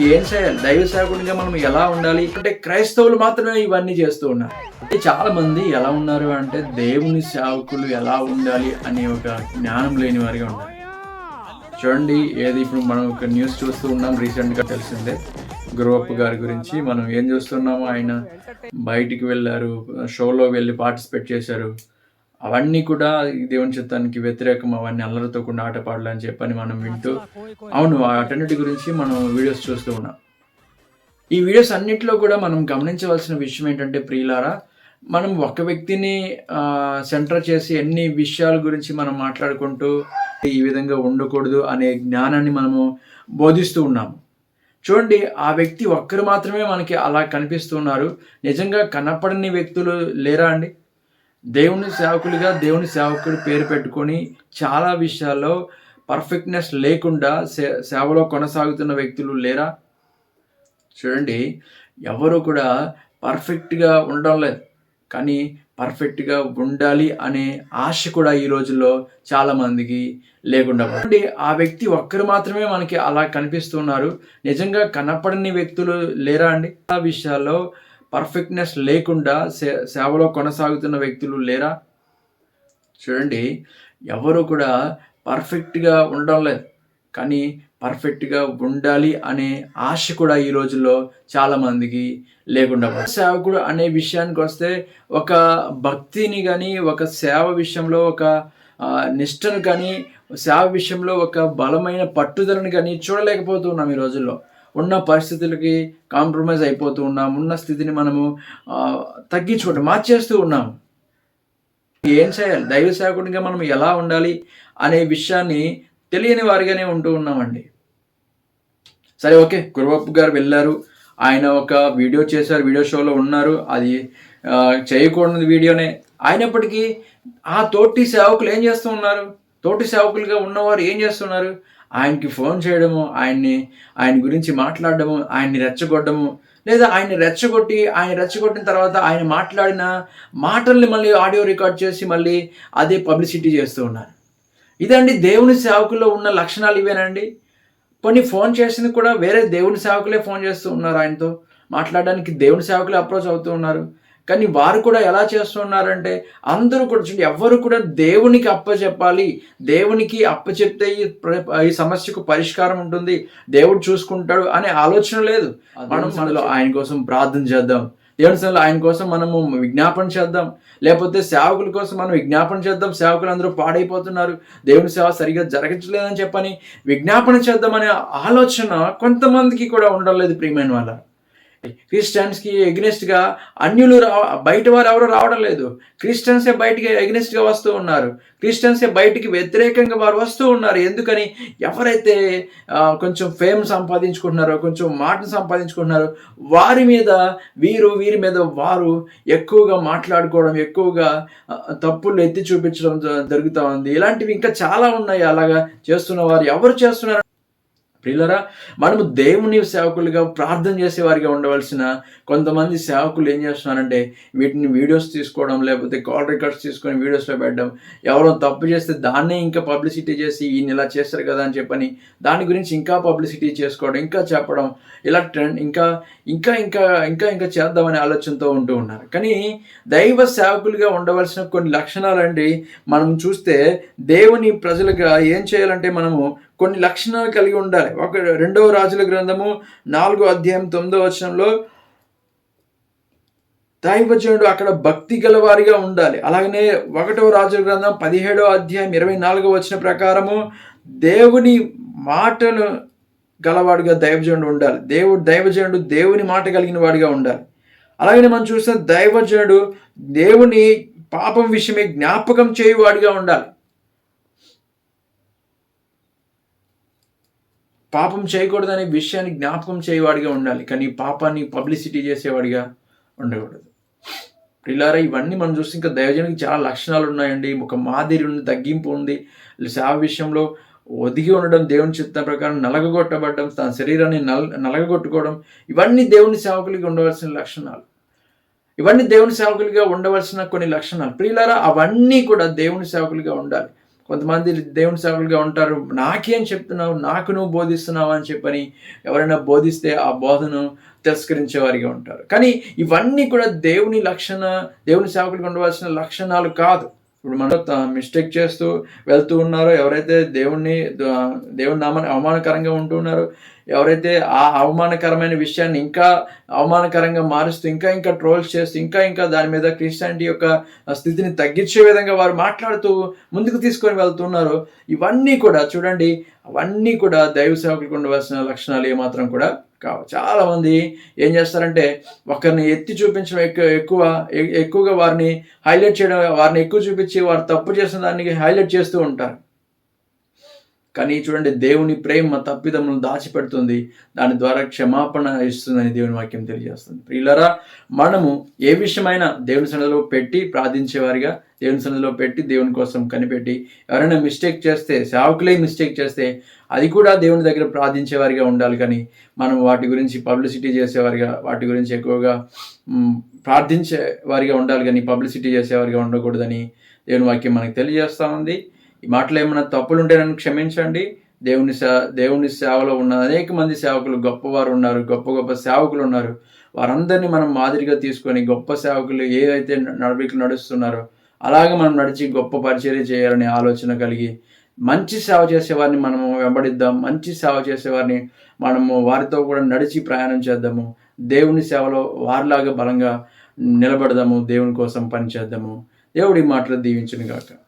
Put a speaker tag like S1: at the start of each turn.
S1: ఏం చేయాలి? దైవ సేవకుడిగా మనం ఎలా ఉండాలి? అంటే క్రైస్తవులు మాత్రమే ఇవన్నీ చేస్తూ ఉన్నారు. అంటే చాలా మంది ఎలా ఉన్నారు అంటే దేవుని సేవకులు ఎలా ఉండాలి అనే ఒక జ్ఞానం లేని వారిగా ఉన్నారు. చూడండి ఏది ఇప్పుడు మనం ఒక న్యూస్ చూస్తూ ఉన్నాం రీసెంట్గా తెలిసిందే. గురువప్ప గారి గురించి మనం ఏం చూస్తున్నామో ఆయన బయటికి వెళ్ళారు షోలో వెళ్ళి పార్టిసిపేట్ చేశారు. అవన్నీ కూడా దేవుని చిత్తానికి వ్యతిరేకం అవన్నీ అల్లరితో కూడా ఆటపాడలు అని చెప్పని మనం వింటూ అవును వాటన్నిటి గురించి మనం వీడియోస్ చూస్తూ ఉన్నాం. ఈ వీడియోస్ అన్నిటిలో కూడా మనం గమనించవలసిన విషయం ఏంటంటే ప్రియులారా మనం ఒక వ్యక్తిని సెంటర్ చేసి ఎన్ని విషయాల గురించి మనం మాట్లాడుకుంటూ ఈ విధంగా ఉండకూడదు అనే జ్ఞానాన్ని మనము బోధిస్తూ ఉన్నాము చూడండి ఆ వ్యక్తి ఒక్కరు మాత్రమే మనకి అలా కనిపిస్తున్నారు నిజంగా కనపడని వ్యక్తులు లేరా అండి? దేవుని సేవకులుగా దేవుని సేవకుడు పేరు పెట్టుకొని చాలా విషయాల్లో పర్ఫెక్ట్నెస్ లేకుండా సే సేవలో కొనసాగుతున్న వ్యక్తులు లేరా? చూడండి ఎవరు కూడా పర్ఫెక్ట్గా ఉండడం లేదు. కానీ పర్ఫెక్ట్గా ఉండాలి అనే ఆశ కూడా ఈ రోజుల్లో చాలామందికి లేకుండా అంటే ఆ వ్యక్తి ఒక్కరు మాత్రమే మనకి అలా కనిపిస్తున్నారు. నిజంగా కనపడని వ్యక్తులు లేరా అండి? ఆ విషయాల్లో పర్ఫెక్ట్నెస్ లేకుండా సే సేవలో కొనసాగుతున్న వ్యక్తులు లేరా? చూడండి ఎవరు కూడా పర్ఫెక్ట్గా ఉండడం లేదు. కానీ పర్ఫెక్ట్గా ఉండాలి అనే ఆశ కూడా ఈ రోజుల్లో చాలామందికి లేకుండా సేవకుడు అనే విషయానికి వస్తే ఒక భక్తిని కానీ ఒక సేవ విషయంలో ఒక నిష్టను కానీ సేవ విషయంలో ఒక బలమైన పట్టుదలను కానీ చూడలేకపోతున్నాం ఈ రోజుల్లో. ఉన్న పరిస్థితులకి కాంప్రమైజ్ అయిపోతూ ఉన్నాం. ఉన్న స్థితిని మనము తగ్గించుకుంటాం మార్చేస్తూ ఉన్నాము. ఏం చేయాలి? దైవ సేవకుడిగా మనం ఎలా ఉండాలి అనే విషయాన్ని తెలియని వారిగానే ఉంటూ ఉన్నామండి. సరే ఓకే. గురువప్పు గారు వెళ్ళారు. ఆయన ఒక వీడియో చేశారు వీడియో షోలో ఉన్నారు. అది ఆ, చేయకూడని వీడియోనే. అయినప్పటికీ ఆ తోటి సేవకులు ఏం చేస్తూ ఉన్నారు? తోటి సేవకులుగా ఉన్నవారు ఏం చేస్తున్నారు? ఆయనకి ఫోన్ చేయడము ఆయన్ని ఆయన గురించి మాట్లాడడము ఆయన్ని రెచ్చగొట్టడము లేదా ఆయన రెచ్చగొట్టి ఆయన రెచ్చగొట్టిన తర్వాత ఆయన మాట్లాడిన మాటల్ని మళ్ళీ ఆడియో రికార్డ్ చేసి మళ్ళీ అదే పబ్లిసిటీ చేస్తూ ఉన్నారు. ఇదండి దేవుని సేవకుల్లో ఉన్న లక్షణాలు ఇవేనండి. కొన్ని ఫోన్ చేసింది కూడా వేరే దేవుని సేవకులే ఫోన్ చేస్తూ ఉన్నారు ఆయనతో. మాట్లాడడానికి దేవుని సేవకులే అప్రోచ్ అవుతూ ఉన్నారు. కానీ వారు కూడా ఎలా చేస్తున్నారంటే అందరూ కూడా చూడండి ఎవరు కూడా దేవునికి అప్పచెప్పాలి దేవునికి అప్పచెప్తే ఈ ఈ సమస్యకు పరిష్కారం ఉంటుంది. దేవుడు చూసుకుంటాడు అనే ఆలోచన లేదు. మనం మనలో ఆయన కోసం ప్రార్థన చేద్దాం. దేవుని సన్నిధిలో ఆయన కోసం మనము విజ్ఞాపన చేద్దాం. లేకపోతే సేవకుల కోసం మనం విజ్ఞాపన చేద్దాం. సేవకులు అందరూ పాడైపోతున్నారు. దేవుని సేవ సరిగా జరగట్లేదని చెప్పని విజ్ఞాపన చేద్దామనే ఆలోచన కొంతమందికి కూడా ఉండలేదు ప్రియమైన వాళ్ళ. క్రిస్టియన్స్కి ఎగ్నెస్ట్గా అన్యులు రా బయట వారు ఎవరు రావడం లేదు. క్రిస్టియన్సే బయటికి ఎగ్నెస్ట్గా వస్తూ ఉన్నారు. క్రిస్టియన్సే బయటికి వ్యతిరేకంగా వారు వస్తూ ఉన్నారు. ఎందుకని? ఎవరైతే కొంచెం ఫేమ్ సంపాదించుకుంటున్నారో కొంచెం మాటను సంపాదించుకుంటున్నారో వారి మీద వీరు వీరి మీద వారు ఎక్కువగా మాట్లాడుకోవడం ఎక్కువగా తప్పులు ఎత్తి చూపించడం జ- జరుగుతూ ఉంది. ఇలాంటివి ఇంకా చాలా ఉన్నాయి. అలాగా చేస్తున్న వారు ఎవరు చేస్తున్నారు? ప్రియులరా మనము దేవుని సేవకులుగా ప్రార్థన చేసేవారిగా ఉండవలసిన కొంతమంది సేవకులు ఏం చేస్తున్నారంటే వీటిని వీడియోస్ తీసుకోవడం లేకపోతే కాల్ రికార్డ్స్ తీసుకొని వీడియోస్లో పెట్టడం ఎవరో తప్పు చేస్తే దాన్నే ఇంకా పబ్లిసిటీ చేసి ఈయన ఇలా చేస్తారు కదా అని చెప్పని దాని గురించి ఇంకా పబ్లిసిటీ చేసుకోవడం ఇంకా చెప్పడం ఇలా ట్రెండ్ ఇంకా ఇంకా ఇంకా ఇంకా ఇంకా చేద్దామనే ఆలోచనతో ఉంటూ ఉన్నారు. కానీ దైవ సేవకులుగా ఉండవలసిన కొన్ని లక్షణాలు అండి మనం చూస్తే దేవుని ప్రజలుగా ఏం చేయాలంటే మనము కొన్ని లక్షణాలు కలిగి ఉండాలి. ఒక రెండవ రాజుల గ్రంథము నాలుగో అధ్యాయం తొమ్మిదో వచనంలో దైవజనుడు అక్కడ భక్తి గలవారిగా ఉండాలి. అలాగనే ఒకటవ రాజుల గ్రంథం పదిహేడవ అధ్యాయం ఇరవై నాలుగో వచ్చిన ప్రకారము దేవుని మాటను గలవాడిగా దైవజనుడు ఉండాలి. దేవుడు దైవజనుడు దేవుని మాట కలిగిన వాడిగా ఉండాలి. అలాగనే మనం చూస్తే దైవజనుడు దేవుని పాపం విషయమే జ్ఞాపకం చేయువాడిగా ఉండాలి. పాపం చేయకూడదనే విషయాన్ని జ్ఞాపకం చేయవాడిగా ఉండాలి. కానీ పాపాన్ని పబ్లిసిటీ చేసేవాడిగా ఉండకూడదు. ఇలారా ఇవన్నీ మనం చూస్తే ఇంకా దైవజనానికి చాలా లక్షణాలు ఉన్నాయండి. ఒక మాదిరి ఉంది తగ్గింపు ఉంది. సేవ విషయంలో ఒదిగి ఉండడం దేవుని చిత్తం ప్రకారం నలగగొట్టబడడం తన శరీరాన్ని నల నలగగొట్టుకోవడం ఇవన్నీ దేవుని సేవకులకి ఉండవలసిన లక్షణాలు. ఇవన్నీ దేవుని సేవకులుగా ఉండవలసిన కొన్ని లక్షణాలు. ప్రియులారా అవన్నీ కూడా దేవుని సేవకులుగా ఉండాలి. కొంతమంది దేవుని సేవకులుగా ఉంటారు. నాకేం చెప్తున్నావు? నాకు నువ్వు బోధిస్తున్నావు అని చెప్పని ఎవరైనా బోధిస్తే ఆ బోధను తిరస్కరించేవారిగా ఉంటారు. కానీ ఇవన్నీ కూడా దేవుని లక్షణ దేవుని సేవకులకు ఉండవలసిన లక్షణాలు కాదు. ఇప్పుడు మనం మిస్టేక్ చేస్తూ వెళ్తూ ఉన్నారో ఎవరైతే దేవుణ్ణి దేవుని నామాన్ని అవమానకరంగా ఉంటూ ఉన్నారో ఎవరైతే ఆ అవమానకరమైన విషయాన్ని ఇంకా అవమానకరంగా మారుస్తూ ఇంకా ఇంకా ట్రోల్స్ చేస్తూ ఇంకా ఇంకా దాని మీద క్రిస్టియానిటీ యొక్క స్థితిని తగ్గించే విధంగా వారు మాట్లాడుతూ ముందుకు తీసుకొని వెళ్తున్నారు ఇవన్నీ కూడా చూడండి అవన్నీ కూడా దైవ సేవకులకు ఉండవలసిన లక్షణాలు ఏమాత్రం కూడా కావు. చాలామంది ఏం చేస్తారంటే ఒకరిని ఎత్తి చూపించడం ఎక్కువ ఎక్కువ ఎక్కువగా వారిని హైలైట్ చేయడం వారిని ఎక్కువ చూపించి వారు తప్పు చేసిన దానికి హైలైట్ చేస్తూ ఉంటారు. కానీ చూడండి దేవుని ప్రేమ తప్పిదములను దాచిపెడుతుంది. దాని ద్వారా క్షమాపణ ఇస్తుందని దేవుని వాక్యం తెలియజేస్తుంది. ప్రియులరా మనము ఏ విషయమైనా దేవుని సన్నిధిలో పెట్టి ప్రార్థించేవారిగా దేవుని సన్నిధిలో పెట్టి దేవుని కోసం కనిపెట్టి ఎవరైనా మిస్టేక్ చేస్తే సేవకులే మిస్టేక్ చేస్తే అది కూడా దేవుని దగ్గర ప్రార్థించేవారిగా ఉండాలి. కానీ మనం వాటి గురించి పబ్లిసిటీ చేసేవారిగా వాటి గురించి ఎక్కువగా ప్రార్థించే వారిగా ఉండాలి. కానీ పబ్లిసిటీ చేసేవారిగా ఉండకూడదని దేవుని వాక్యం మనకు తెలియజేస్తూ ఉంది. ఈ మాటలు ఏమైనా తప్పులు ఉంటే నన్ను క్షమించండి. దేవుని సే దేవుని సేవలో ఉన్న అనేక మంది సేవకులు గొప్పవారు ఉన్నారు గొప్ప గొప్ప సేవకులు ఉన్నారు. వారందరినీ మనం మాదిరిగా తీసుకొని గొప్ప సేవకులు ఏదైతే నడవికలు నడుస్తున్నారో అలాగే మనం నడిచి గొప్ప పరిచర్య చేయాలనే ఆలోచన కలిగి మంచి సేవ చేసేవారిని మనము వెంబడిద్దాం. మంచి సేవ చేసేవారిని మనము వారితో కూడా నడిచి ప్రయాణం చేద్దాము. దేవుని సేవలో వారిలాగా బలంగా నిలబడదాము. దేవుని కోసం పనిచేద్దాము. దేవుడి మాటలు దీవించును గాక